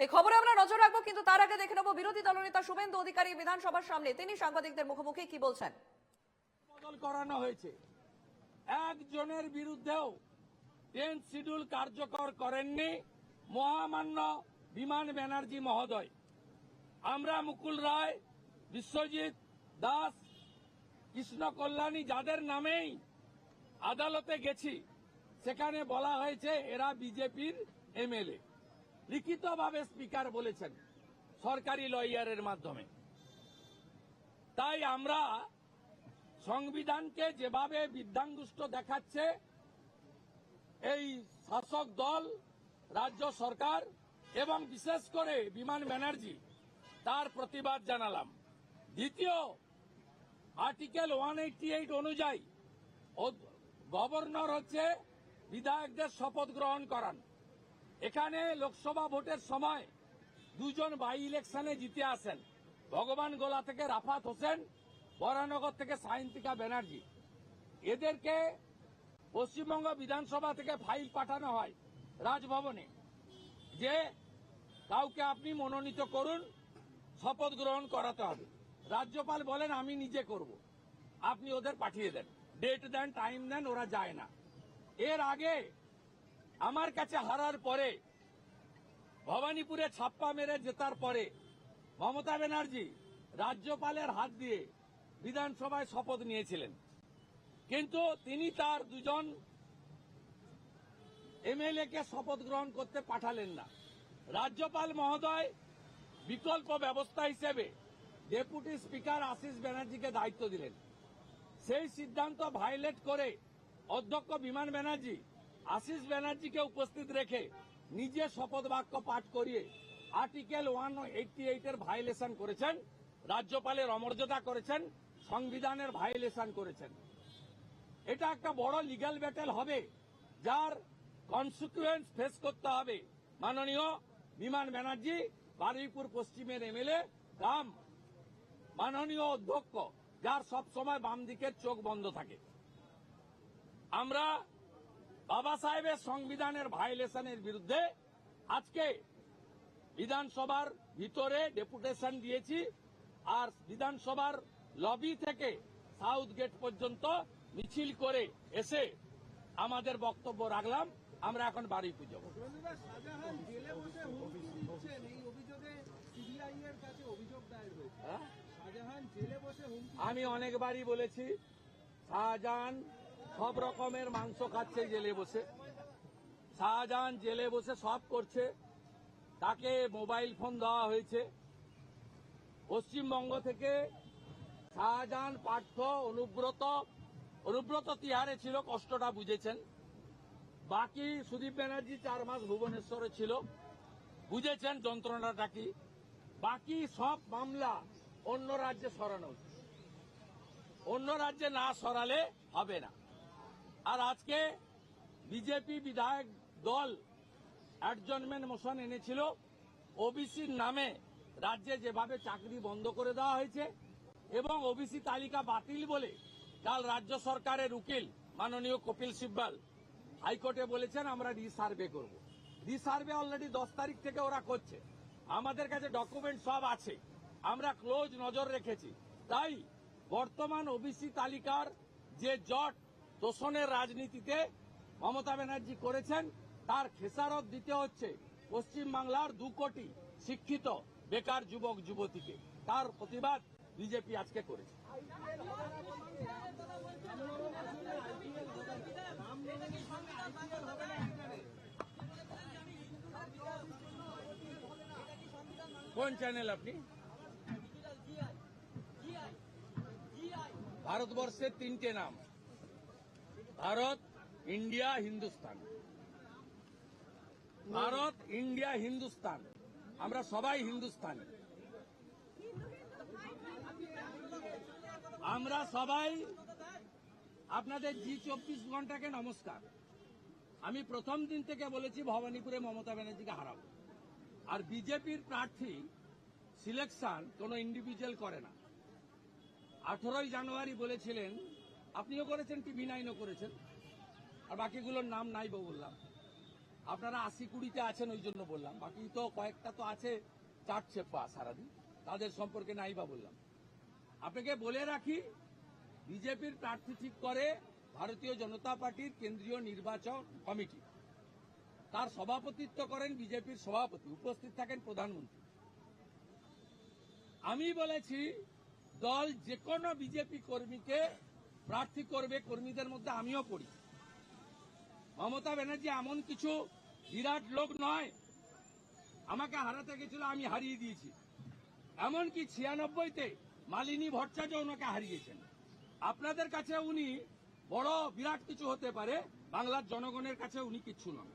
এই খবরে আমরা নজর রাখব, কিন্তু তার আগে দেখে নেব বিরোধী দলনেতা শুভেন্দু অধিকারী বিধানসভার সামনে। তিনি সাংবাদিকদের মুখোমুখি কি বলছেন? বদল করানো হয়েছে। একজনের বিরুদ্ধেও টেন্থ শিডিউল কার্যকর করেননি মহামান্য বিমান ব্যানার্জি মহোদয়। আমরা মুকুল রায়, বিশ্বজিৎ দাস, কৃষ্ণ কল্যাণী যাদের নামেই আদালতে গেছি, সেখানে বলা হয়েছে এরা বিজেপির এমএলএ। লিখিতভাবে স্পিকার বলেছেন, সরকারি লয়ারের মাধ্যমে। তাই আমরা সংবিধানকে যেভাবে বিদ্যাঙ্গুষ্ট দেখাচ্ছে, এই শাসক দল, রাজ্য সরকার এবং বিশেষ করে বিমান ব্যানার্জি, তার প্রতিবাদ জানালাম। দ্বিতীয়, আর্টিকেল ওয়ান অনুযায়ী গভর্নর হচ্ছে বিধায়কদের শপথ গ্রহণ করান। এখানে লোকসভা ভোটের সময় দুজন বাই ইলেকশনে জিতে আসেন। ভগবান গোলা থেকে রাফাত হোসেন, বরানগর থেকে সাইন্তিকা ব্যানার্জি। এদেরকে পশ্চিমবঙ্গ বিধানসভা থেকে ফাইল পাঠানো হয় রাজভবনে। যে কাউকে আপনি মনোনীত করুন, শপথ গ্রহণ করাতে হবে। রাজ্যপাল বলেন, আমি নিজে করব। আপনি ওদের পাঠিয়ে দেন। ডেট দেন টাইম দেন, ওরা যায় না। এর আগে আমার কাছে হারার পরে, ভবানীপুরে ছাপ্পা মেরে জেতার পরে, মমতা ব্যানার্জি রাজ্যপালের হাত দিয়ে বিধানসভায় শপথ নিয়েছিলেন। কিন্তু তিনি তার দুজন এমএলএ কে শপথ গ্রহণ করতে পাঠালেন না। রাজ্যপাল মহোদয় বিকল্প ব্যবস্থা হিসেবে ডেপুটি স্পিকার আশিস ব্যানার্জিকে দায়িত্ব দিলেন। সেই সিদ্ধান্ত ভায়োলেট করে অধ্যক্ষ বিমান ব্যানার্জি আশিস ব্যানার্জিকে উপস্থিত রেখে নিজে শপথ বাক্য পাঠ করিয়ে আর্টিকেল ওয়ান এইটটি এইটের ভায়োলেশন করেছেন, রাজ্যপালের অমর্যাদা করেছেন, সংবিধানের ভায়োলেশন করেছেন। এটা একটা বড় লিগ্যাল ব্যাটেল হবে, যার কনসিকুয়েন্স ফেস করতে হবে। মাননীয় বিমান ব্যানার্জি, বারুইপুর পশ্চিমের এমএলএ কাম মাননীয় অধ্যক্ষ, যার সবসময় বাম দিকের চোখ বন্ধ থাকে। আমরা বাবা সাহেবের সংবিধানের ভায়োলেশনের বিরুদ্ধে আজকে বিধানসভার ভিতরে ডেপুটেশন দিয়েছি আর বিধানসভার লবি থেকে সাউথ গেট পর্যন্ত মিছিল করে এসে আমাদের বক্তব্য রাখলাম। আমরা এখন বাড়ি পুজো হ্যাঁ? আমি অনেকবারই বলেছি শাহজাহান সব রকমের মাংস খাচ্ছে জেলে বসে। শাহজাহান জেলে বসে সব করছে। তাকে মোবাইল ফোন দেওয়া হয়েছে। পশ্চিমবঙ্গ থেকে শাহজাহান পার্থ অনুব্রত অনুব্রত তিহারে ছিল, কষ্টটা বুঝেছেন। বাকি সুদীপ ব্যানার্জি চার মাস ভুবনেশ্বরে ছিল। বুঝেছেন যন্ত্রণাটা কি? বাকি সব মামলা অন্য রাজ্যে সরানো অন্য রাজ্যে না সরালে হবে না। আর আজকে বিজেপি বিধায়ক দল অ্যাডজনমেন্ট মোশন এনেছিল। ওবিসির নামে রাজ্যে যেভাবে চাকরি বন্ধ করে দেওয়া হয়েছে এবং ওবিসি তালিকা বাতিল বলে কাল রাজ্য সরকারের উকিল মাননীয় কপিল সিব্বাল হাইকোর্টে বলেছেন, আমরা রিসার্ভে করব। রিসার্ভে অলরেডি দশ তারিখ থেকে ওরা করছে। আমাদের কাছে ডকুমেন্ট সব আছে। আমরা ক্লোজ নজর রেখেছি। তাই বর্তমান ওবিসি তালিকার যে জট তোষণের রাজনীতিতে মমতা ব্যানার্জি করেছেন, তার খেসারত দিতে হচ্ছে পশ্চিমবাংলার দু কোটি শিক্ষিত বেকার যুবক, যুবতীকে। তার প্রতিবাদ বিজেপি আজকে করেছে। কোন চ্যানেল আপনি? ভারতবর্ষের তিনটে নাম। ভারত, ইন্ডিয়া, হিন্দুস্তান। ভারত, ইন্ডিয়া, হিন্দুস্তান। আমরা সবাই হিন্দুস্তানি। আমরা সবাই আপনাদের জি চব্বিশ ঘন্টাকে নমস্কার। আমি প্রথম দিন থেকে বলেছি ভবানীপুরে মমতা ব্যানার্জিকে হারাবো। আর বিজেপির প্রার্থী সিলেকশন কোনো ইন্ডিভিজুয়াল করে না। আঠারোই জানুয়ারি বলেছিলেন আপনিও করেছেন, টিভি নাইনও করেছেন। আর বাকিগুলোর নাম নাই বললাম। আপনারা আশি কুড়িতে আছেন ওই জন্য বললাম। বাকি তো কয়েকটা তো আছে চার চেপ্পা সারাদিন। তাদের সম্পর্কে নাই বা বললাম। আপনাকে বলে রাখি, বিজেপির প্রার্থী ঠিক করে ভারতীয় জনতা পার্টির কেন্দ্রীয় নির্বাচন কমিটি। তার সভাপতিত্ব করেন বিজেপির সভাপতি, উপস্থিত থাকেন প্রধানমন্ত্রী। আমি বলেছি, দল যে কোনো বিজেপি কর্মীকে প্রার্থী করবে, কর্মীদের মধ্যে আমিও পড়ি মমতা ব্যানার্জি এমন কিছু বিরাট লোক নয়, আমাকে হারাতে গেছিল, আমি হারিয়ে দিয়েছি। এমনকি ছিয়ানব্বইতে মালিনী ভট্টাচার্য ওনাকে হারিয়েছেন। আপনাদের কাছে উনি বড়, বিরাট কিছু হতে পারে, বাংলার জনগণের কাছে উনি কিচ্ছু নন।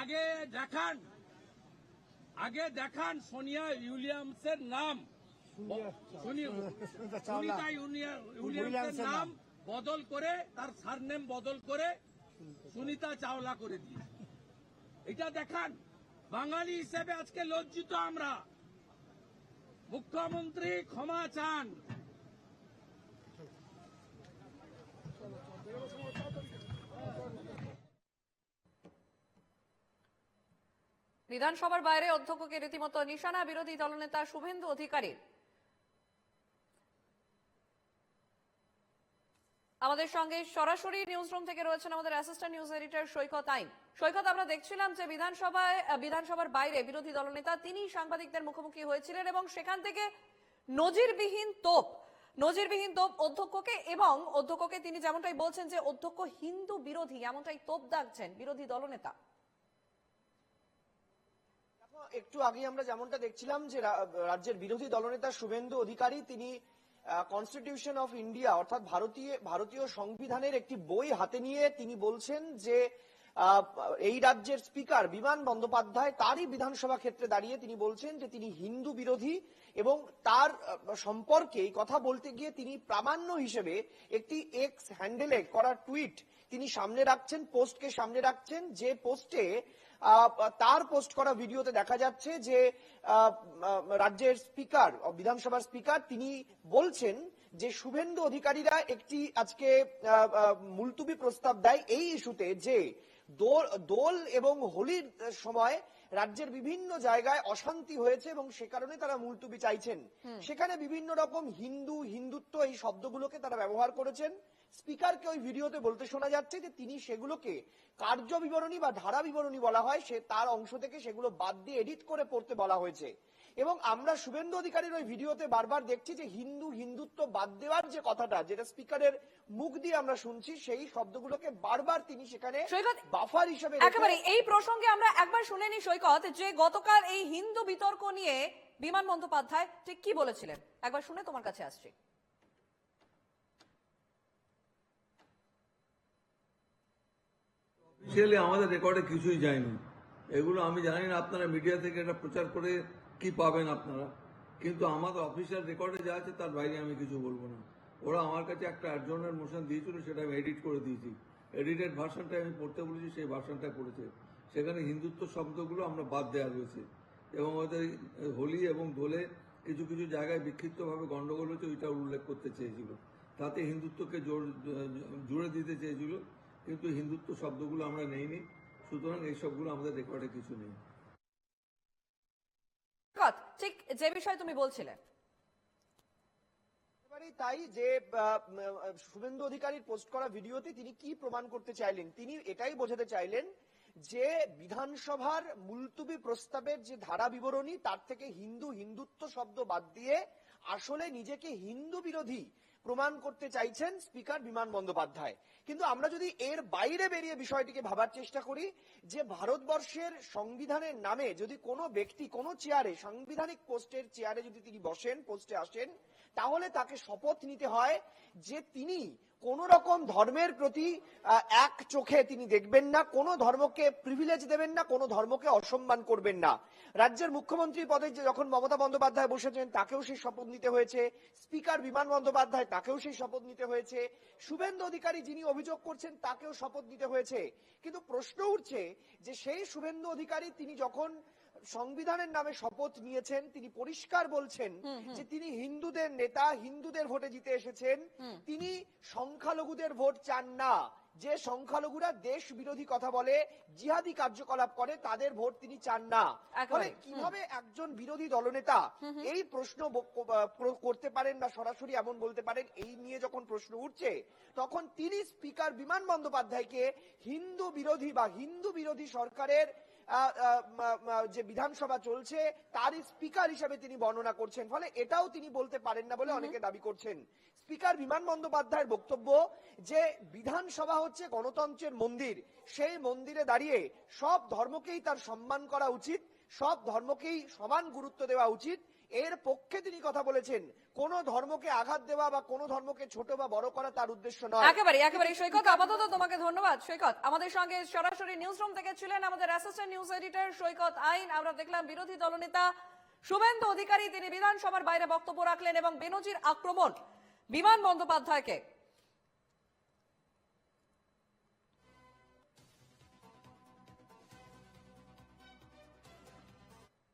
আগে দেখান আগে দেখান সোনিয়া উইলিয়ামসের নাম। নাম বদল করে তার সারনেম বদল করে সুনিতা চাওলা করে দিয়েছে এটা দেখান বাঙালি হিসেবে আজকে লজ্জিত আমরা মুখ্যমন্ত্রী ক্ষমা চান বিধানসভার বাইরে অধ্যক্ষকে রীতিমতো নিশানা বিরোধী দলনেতা শুভেন্দু অধিকারীর আমাদের সঙ্গে সরাসরি নিউজ রুম থেকে রয়েছেন আমাদের অ্যাসিস্ট্যান্ট নিউজ এডিটর সৈকত আইন। সৈকত, আমরা দেখছিলাম যে বিধানসভায় বিধানসভার বাইরে বিরোধী দলনেতা তিনি সাংবাদিকদের মুখোমুখি হয়েছিলেন এবং সেখান থেকে নজিরবিহীন তোপ নজিরবিহীন তোপ অধ্যক্ষকে এবং অধ্যক্ষকে তিনি যেমনটাই বলছেন যে অধ্যক্ষ হিন্দু বিরোধী, এমনটাই তোপ দাগছেন বিরোধী দলনেতা। একটু আগে আমরা যেমনটা দেখছিলাম যে রাজ্যের বিরোধী দলনেতা শুভেন্দু অধিকারী, তিনি কনস্টিটিউশন অফ ইন্ডিয়া অর্থাৎ ভারতীয় ভারতীয় সংবিধানের একটি বই হাতে নিয়ে তিনি বলছেন যে এই রাজ্যের স্পিকার বিমান বন্দ্যোপাধ্যায় তারই বিধানসভা ক্ষেত্রে দাঁড়িয়ে তিনি বলছেন যে তিনি হিন্দু বিরোধী এবং তার সম্পর্কে কথা বলতে গিয়ে তিনি প্রামাণ্য হিসেবে একটি এক্স হ্যান্ডেলে করা টুইট তিনি সামনে রাখছেন পোস্টকে সামনে রাখছেন। যে পোস্টে তার পোস্ট করা ভিডিওতে দেখা যাচ্ছে যে রাজ্যের স্পিকার বিধানসভার স্পিকার তিনি বলছেন যে শুভেন্দু অধিকারীরা একটি আজকে মুলতুবি প্রস্তাব দেয় এই ইস্যুতে যে দোল এবং হোলির সময় রাজ্যের বিভিন্ন জায়গায় অশান্তি হয়েছে এবং সে কারণে তারা মুলতুবি চাইছেন। সেখানে বিভিন্ন রকম হিন্দু হিন্দুত্ব এই শব্দগুলোকে তারা ব্যবহার করেছেন। স্পিকারকে ওই ভিডিওতে বলতে শোনা যাচ্ছে যে তিনি সেগুলোকে কার্য বিবরণী বা ধারা বিবরণী বলা হয় সে তার অংশ থেকে সেগুলো বাদ দিয়ে এডিট করে পড়তে বলা হয়েছে। এবং আমরা শুভেন্দু অধিকারীর ওই ভিডিওতে বারবার দেখছি যে হিন্দু হিন্দুত্ব বাদ দেওয়ার যে কথাটা যেটা স্পিকারের মুখ দিয়ে আমরা শুনছি সেই শব্দগুলোকে বারবার তিনি সেখানে বাফার হিসেবে একেবারে এই প্রসঙ্গে আমরা একবার শুনে নি সৈকত যে গতকাল এই হিন্দু বিতর্ক নিয়ে বিমান বন্দ্যোপাধ্যায় ঠিক কি বলেছিলেন? একবার শুনে তোমার কাছে আসছি। অফিসিয়ালি আমাদের রেকর্ডে কিছুই যায়নি। এগুলো আমি জানি না আপনারা মিডিয়া থেকে এটা প্রচার করে কি পাবেন আপনারা। কিন্তু আমাদের অফিসিয়াল রেকর্ডে যা আছে তার বাইরে আমি কিছু বলব না। ওরা আমার কাছে একটা অ্যাডজনের মোশন দিয়েছিল, সেটা আমি এডিট করে দিয়েছি। এডিটেড ভার্সনটা আমি পড়তে বলেছি, সেই ভার্সনটা পড়েছে। সেখানে হিন্দুত্ব শব্দগুলো আমরা বাদ দেওয়া রয়েছে। এবং ওদের হোলি এবং দোলে কিছু কিছু জায়গায় বিক্ষিপ্তভাবে গন্ডগোল হয়েছে, ওইটা উল্লেখ করতে চেয়েছিল। তাতে হিন্দুত্বকে জোর জুড়ে দিতে চেয়েছিল, কিন্তু হিন্দুত্ব শব্দগুলো আমরা নেইনি। সুতরাং এই সবগুলো আমাদের রেকর্ডে কিছু নেই। ঠিক যে বিষয় তুমি বলছিলে। একেবারেই তাই যে শুভেন্দু অধিকারীর পোস্ট করা ভিডিওতে তিনি কি প্রমাণ করতে চাইলেন? তিনি এটাই বোঝাতে চাইলেন যে বিধানসভার মুলতুবি প্রস্তাবের যে ধারা বিবরণী তার থেকে হিন্দু হিন্দুত্ব শব্দ বাদ দিয়ে আসলে নিজেকে হিন্দু বিরোধী প্রমাণ করতে চাইছেন স্পিকার বিমান বন্দ্যোপাধ্যায়। কিন্তু আমরা যদি এর বাইরে বেরিয়ে বিষয়টিকে ভাবার চেষ্টা করি, যে ভারতবর্ষের সংবিধানের নামে যদি কোনো ব্যক্তি কোনো চেয়ারে, সাংবিধানিক পোস্টের চেয়ারে যদি তিনি বসেন, পোস্টে আসেন, তাহলে তাকে শপথ নিতে হয় যে তিনি কোন রকম ধর্মের প্রতি এক চোখে তিনি দেখবেন না, কোনো ধর্মকে প্রিভিলেজ দেবেন না, কোনো ধর্মকে অসম্মান করবেন না। রাজ্যের মুখ্যমন্ত্রী পদে যখন মমতা বন্দ্যোপাধ্যায় বসেছেন, তাকেও সেই শপথ নিতে হয়েছে। স্পিকার বিমান বন্দ্যোপাধ্যায়, তাকেও সেই শপথ নিতে হয়েছে। শুভেন্দু অধিকারী যিনি অভিযোগ করছেন, তাকেও শপথ নিতে হয়েছে। কিন্তু প্রশ্ন উঠছে যে সেই শুভেন্দু অধিকারী তিনি যখন সংবিধানের নামে শপথ নিয়েছেন তিনি পরিষ্কার বলছেন যে তিনি হিন্দুদের নেতা হিন্দুদের ভোটে জিতে এসেছেন। তিনি সংখ্যালঘুদের ভোট চান না। যে সংখ্যালঘুরা দেশ বিরোধী কথা বলে জিহাদি কার্যকলাপ করে তাদের ভোট তিনি চান না। ফলে কীভাবে একজন বিরোধী দলনেতা এই প্রশ্ন করতে পারেন বা সরাসরি এমন বলতে পারেন এই নিয়ে যখন প্রশ্ন উঠছে তখন তিনি স্পিকার বিমান বন্দ্যোপাধ্যায়কে হিন্দু বিরোধী বা হিন্দু বিরোধী সরকারের যে বিধানসভা চলছে তারই স্পিকার হিসেবে তিনি বর্ণনা করছেন। ফলে এটাও তিনি বলতে পারেন না বলে অনেকে দাবি করছেন। স্পিকার বিমান বন্দ্যোপাধ্যায়ের বক্তব্য যে বিধানসভা হচ্ছে গণতন্ত্রের মন্দির সেই মন্দিরে দাঁড়িয়ে সব ধর্মকেই তার সম্মান করা উচিত সব ধর্মকেই সমান গুরুত্ব দেওয়া উচিত এর পক্ষে তিনি কথা বলেছেন। কোন ধর্মকে আঘাত দেওয়া বা কোন ধর্মকে ছোট বা বড় করা তার উদ্দেশ্য নয়। একেবারে একেবারে সৈকত, আপাতত তোমাকে ধন্যবাদ। সৈকত, আমাদের সঙ্গে সরাসরি নিউজ রুম থেকে ছিলেন আমাদের অ্যাসিস্ট্যান্ট নিউজ এডিটর সৈকত আইন। আমরা দেখলাম বিরোধী দলনেতা শুভেন্দু অধিকারী, তিনি বিধানসভার বাইরে বক্তব্য রাখলেন এবং বেনজির আক্রমণ বিমান বন্দ্যোপাধ্যায়কে